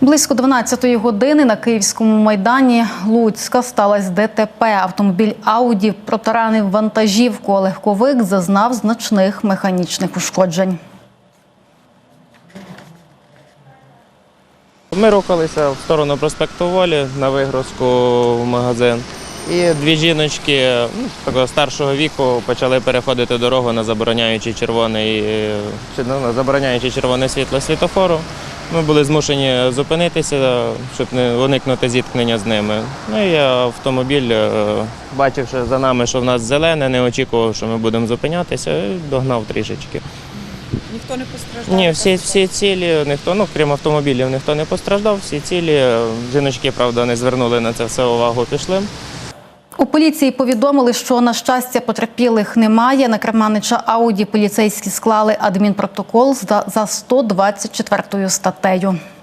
Близько 12-ї години на Київському майдані Луцька сталося ДТП. Автомобіль Ауді протаранив вантажівку, а легковик зазнав значних механічних ушкоджень. Ми рухалися в сторону проспекту Волі на вигрузку в магазин. І дві жіночки ну, такого старшого віку почали переходити дорогу на забороняючий червоний, е, ну, на забороняючи червоне світло світофору. Ми були змушені зупинитися, щоб не уникнути зіткнення з ними. Ну і автомобіль, е, бачивши за нами, що в нас зелене, не очікував, що ми будемо зупинятися, і догнав трішечки. Ніхто не постраждав? Ні, всі, всі цілі, ніхто, ну крім автомобілів, ніхто не постраждав. Всі цілі. Жіночки, правда, не звернули на це все увагу, пішли. У поліції повідомили, що на щастя потерпілих немає. На керманича Ауді поліцейські склали адмінпротокол за за 124 статтею.